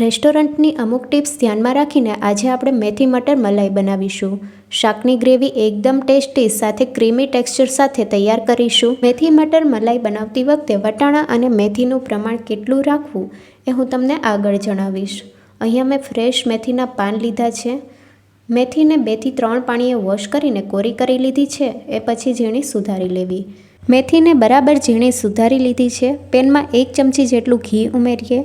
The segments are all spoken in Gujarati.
રેસ્ટોરન્ટની અમુક ટિપ્સ ધ્યાનમાં રાખીને આજે આપણે મેથી મટર મલાઈ બનાવીશું. શાકની ગ્રેવી એકદમ ટેસ્ટી સાથે ક્રીમી ટેક્સચર સાથે તૈયાર કરીશું. મેથી મટર મલાઈ બનાવતી વખતે વટાણા અને મેથીનું પ્રમાણ કેટલું રાખવું એ હું તમને આગળ જણાવીશ. અહીંયા મેં ફ્રેશ મેથીના પાન લીધા છે. મેથીને બેથી ત્રણ પાણીએ વોશ કરીને કોરી કરી લીધી છે. એ પછી ઝીણી સુધારી લેવી. મેથીને બરાબર ઝીણી સુધારી લીધી છે. પેનમાં એક ચમચી જેટલું ઘી ઉમેરીએ.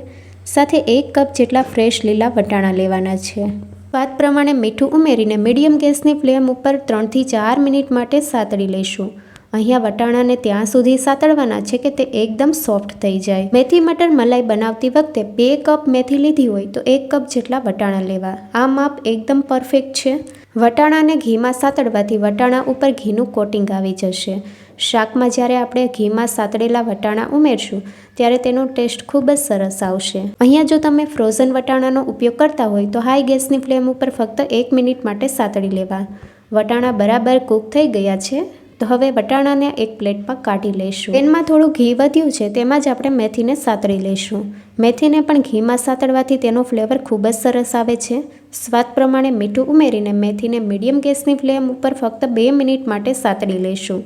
સાથે એક કપ જેટલા ફ્રેશ લીલા વટાણા લેવાના છે. સ્વાદ પ્રમાણે મીઠું ઉમેરીને મીડિયમ ગેસની ફ્લેમ ઉપર ત્રણથી ચાર મિનિટ માટે સાતળી લઈશું. અહીંયા વટાણાને ત્યાં સુધી સાતળવાના છે કે તે એકદમ સોફ્ટ થઈ જાય. મેથી મટર મલાઈ બનાવતી વખતે બે કપ મેથી લીધી હોય તો એક કપ જેટલા વટાણા લેવા. આ માપ એકદમ પરફેક્ટ છે. વટાણાને ઘીમાં સાતળવાથી વટાણા ઉપર ઘીનું કોટિંગ આવી જશે. શાકમાં જ્યારે આપણે ઘીમાં સાતળેલા વટાણા ઉમેરશું, ત્યારે તેનો ટેસ્ટ ખૂબ જ સરસ આવશે. અહીંયા જો તમે ફ્રોઝન વટાણાનો ઉપયોગ કરતા હોય, તો હાઈ ગેસની ફ્લેમ ઉપર ફક્ત એક મિનિટ માટે સાતળી લેવા. વટાણા બરાબર કૂક થઈ ગયા છે. તો હવે વટાણાને એક પ્લેટમાં કાઢી લઈશું. પેનમાં થોડું ઘી વધ્યું છે, તેમાં જ આપણે મેથીને સાતળી લઈશું. મેથીને પણ ઘીમાં સાતળવાથી તેનો ફ્લેવર ખૂબ જ સરસ આવે છે. સ્વાદ પ્રમાણે મીઠું ઉમેરીને મેથીને મીડિયમ ગેસની ફ્લેમ ઉપર ફક્ત બે મિનિટ માટે સાતળી લઈશું.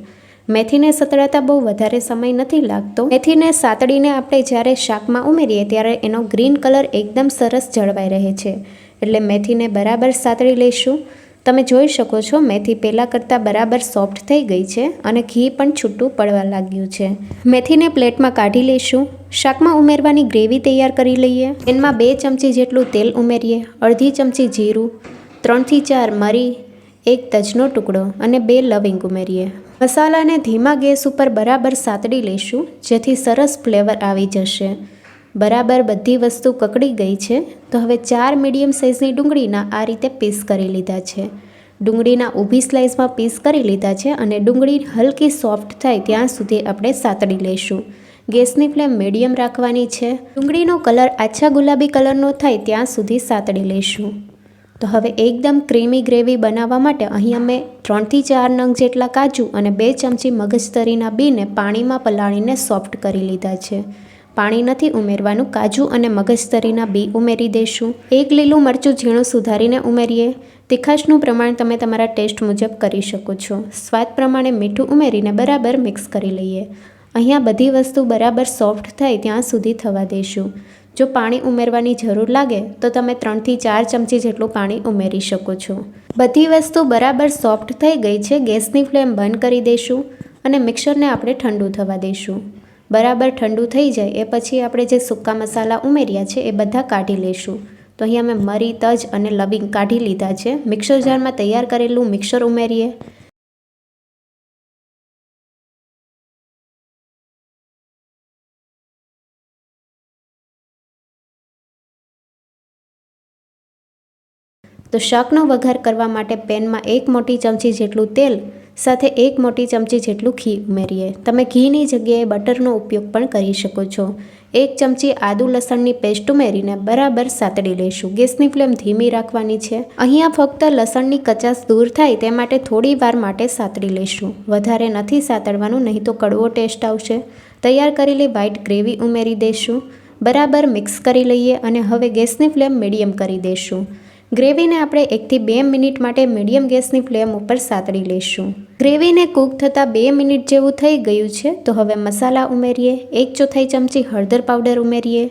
મેથીને સતળાતા બહુ વધારે સમય નથી લાગતો. મેથીને સાતળીને આપણે જ્યારે શાકમાં ઉમેરીએ ત્યારે એનો ગ્રીન કલર એકદમ સરસ જળવાઈ રહે છે. એટલે મેથીને બરાબર સાતળી લઈશું. તમે જોઈ શકો છો, મેથી પહેલાં કરતાં બરાબર સોફ્ટ થઈ ગઈ છે અને ઘી પણ છૂટું પડવા લાગ્યું છે. મેથીને પ્લેટમાં કાઢી લઈશું. શાકમાં ઉમેરવાની ગ્રેવી તૈયાર કરી લઈએ. એમાં બે ચમચી જેટલું તેલ ઉમેરીએ. અડધી ચમચી જીરું, ત્રણથી ચાર મરી, એક તજનો ટુકડો અને બે લવિંગ ઉમેરીએ. મસાલાને ધીમા ગેસ ઉપર બરાબર સાતડી લઈશું, જેથી સરસ ફ્લેવર આવી જશે. બરાબર બધી વસ્તુ કકડી ગઈ છે, તો હવે ચાર મીડિયમ સાઇઝની ડુંગળીના આ રીતે પીસ કરી લીધા છે. ડુંગળીના ઊભી સ્લાઇસમાં પીસ કરી લીધા છે અને ડુંગળી હલકી સોફ્ટ થાય ત્યાં સુધી આપણે સાતડી લઈશું. ગેસની ફ્લેમ મીડિયમ રાખવાની છે. ડુંગળીનો કલર આછા ગુલાબી કલરનો થાય ત્યાં સુધી સાતડી લઈશું. તો હવે એકદમ ક્રીમી ગ્રેવી બનાવવા માટે અહીં અમે ત્રણથી ચાર નંગ જેટલા કાજુ અને બે ચમચી મગજતરીના બીને પાણીમાં પલાળીને સોફ્ટ કરી લીધા છે. પાણી નથી ઉમેરવાનું, કાજુ અને મગજતરીના બી ઉમેરી દઈશું એક લીલું મરચું ઝીણું સુધારીને ઉમેરીએ. તીખાશનું પ્રમાણ તમે તમારા ટેસ્ટ મુજબ કરી શકો છો. સ્વાદ પ્રમાણે મીઠું ઉમેરીને બરાબર મિક્સ કરી લઈએ. અહીંયા બધી વસ્તુ બરાબર સોફ્ટ થાય ત્યાં સુધી થવા દઈશું જો પાણી ઉમેરવાની જરૂર લાગે, તો તમે ત્રણથી ચાર ચમચી જેટલું પાણી ઉમેરી શકો છો. બધી વસ્તુ બરાબર સોફ્ટ થઈ ગઈ છે, ગેસની ફ્લેમ બંધ કરી દઈશું અને મિક્સરને આપણે ઠંડુ થવા દઈશું બરાબર ઠંડુ થઈ જાય, એ પછી આપણે જે સૂકા મસાલા ઉમેર્યા છે એ બધા કાઢી લઈશું. તો અહીંયા મેં મરી, તજ અને લવિંગ કાઢી લીધા છે. મિક્સર જારમાં તૈયાર કરેલું મિક્સર ઉમેરીએ. તો શાકનો વઘાર કરવા માટે પેનમાં એક મોટી ચમચી જેટલું તેલ સાથે એક મોટી ચમચી જેટલું ઘી ઉમેરીએ. તમે ઘીની જગ્યાએ બટરનો ઉપયોગ પણ કરી શકો છો. એક ચમચી આદુ લસણની પેસ્ટ ઉમેરીને બરાબર સાતડી લઈશું ગેસની ફ્લેમ ધીમી રાખવાની છે. અહીંયા ફક્ત લસણની કચાશ દૂર થાય તે માટે થોડી વાર માટે સાતડી લઈશું વધારે નથી સાતડવાનું, નહીં તો કડવો ટેસ્ટ આવશે. તૈયાર કરેલી વ્હાઇટ ગ્રેવી ઉમેરી દઈશું બરાબર મિક્સ કરી લઈએ અને હવે ગેસની ફ્લેમ મીડિયમ કરી દઈશું ગ્રેવીને આપણે એકથી બે મિનિટ માટે મીડિયમ ગેસની ફ્લેમ ઉપર સાતળી લઈશું. ગ્રેવીને કૂક થતાં બે મિનિટ જેવું થઈ ગયું છે, તો હવે મસાલા ઉમેરીએ, એક ચોથાઈ ચમચી હળદર પાવડર ઉમેરીએ,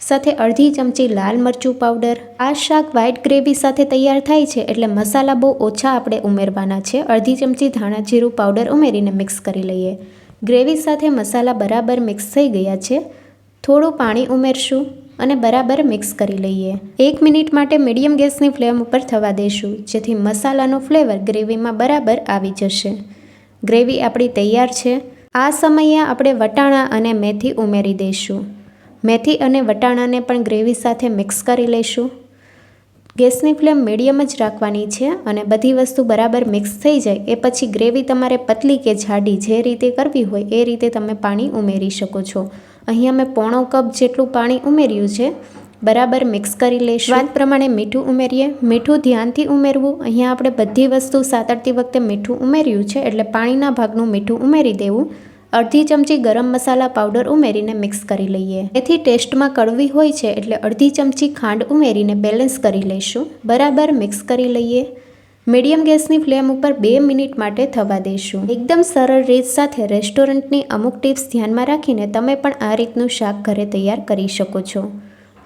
સાથે અડધી ચમચી લાલ મરચું પાવડર. આ શાક વ્હાઇટ ગ્રેવી સાથે તૈયાર થાય છે, એટલે મસાલા બહુ ઓછા આપણે ઉમેરવાના છે. અડધી ચમચી ધાણા જીરું પાવડર ઉમેરીને મિક્સ કરી લઈએ. ગ્રેવી સાથે મસાલા બરાબર મિક્સ થઈ ગયા છે. થોડું પાણી ઉમેરશું. અને બરાબર મિક્સ કરી લઈએ. એક મિનિટ માટે મીડિયમ ગેસની ફ્લેમ ઉપર થવા દઈશું જેથી મસાલાનો ફ્લેવર ગ્રેવીમાં બરાબર આવી જશે. ગ્રેવી આપણી તૈયાર છે. આ સમયે આપણે વટાણા અને મેથી ઉમેરી દઈશું. મેથી અને વટાણાને પણ ગ્રેવી સાથે મિક્સ કરી લઈશું. ગેસની ફ્લેમ મીડિયમ જ રાખવાની છે અને બધી વસ્તુ બરાબર મિક્સ થઈ જાય, એ પછી ગ્રેવી તમારે પતલી કે જાડી જે રીતે કરવી હોય એ રીતે તમે પાણી ઉમેરી શકો છો. અહીંયા મેં પોણો કપ જેટલું પાણી ઉમેર્યું છે. બરાબર મિક્સ કરી લઈશું. સ્વાદ પ્રમાણે મીઠું ઉમેરીએ. મીઠું ધ્યાનથી ઉમેરવું. અહીંયા આપણે બધી વસ્તુ સાતળતી વખતે મીઠું ઉમેર્યું છે એટલે પાણીના ભાગનું મીઠું ઉમેરી દેવું. અડધી ચમચી ગરમ મસાલા પાવડર ઉમેરીને મિક્સ કરી લઈએ. એથી ટેસ્ટમાં કડવી હોય છે એટલે અડધી ચમચી ખાંડ ઉમેરીને બેલેન્સ કરી લઈશું. બરાબર મિક્સ કરી લઈએ. મીડિયમ ગેસની ફ્લેમ ઉપર બે મિનિટ માટે થવા દઈશું એકદમ સરળ રીત સાથે રેસ્ટોરન્ટની અમુક ટિપ્સ ધ્યાનમાં રાખીને તમે પણ આ રીતનું શાક ઘરે તૈયાર કરી શકો છો.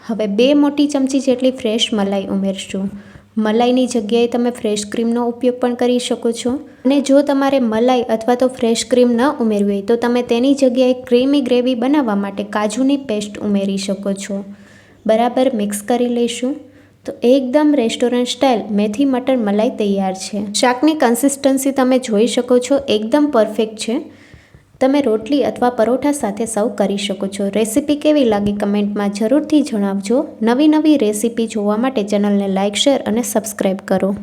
હવે બે મોટી ચમચી જેટલી ફ્રેશ મલાઈ ઉમેરશું. મલાઈની જગ્યાએ તમે ફ્રેશ ક્રીમનો ઉપયોગ પણ કરી શકો છો. અને જો તમારે મલાઈ અથવા તો ફ્રેશ ક્રીમ ન ઉમેરવી હોય, તો તમે તેની જગ્યાએ ક્રીમી ગ્રેવી બનાવવા માટે કાજુની પેસ્ટ ઉમેરી શકો છો. બરાબર મિક્સ કરી લઈશું. તો એકદમ રેસ્ટોરન્ટ સ્ટાઇલ મેથી મટર મલાઈ તૈયાર છે. શાકની કન્સિસ્ટન્સી તમે જોઈ શકો છો, એકદમ પરફેક્ટ છે. તમે રોટલી અથવા પરોઠા સાથે સર્વ કરી શકો છો. રેસીપી કેવી લાગી કમેન્ટમાં જરૂરથી જણાવજો. નવી નવી રેસીપી જોવા માટે ચેનલને લાઇક, શેર અને સબસ્ક્રાઈબ કરો.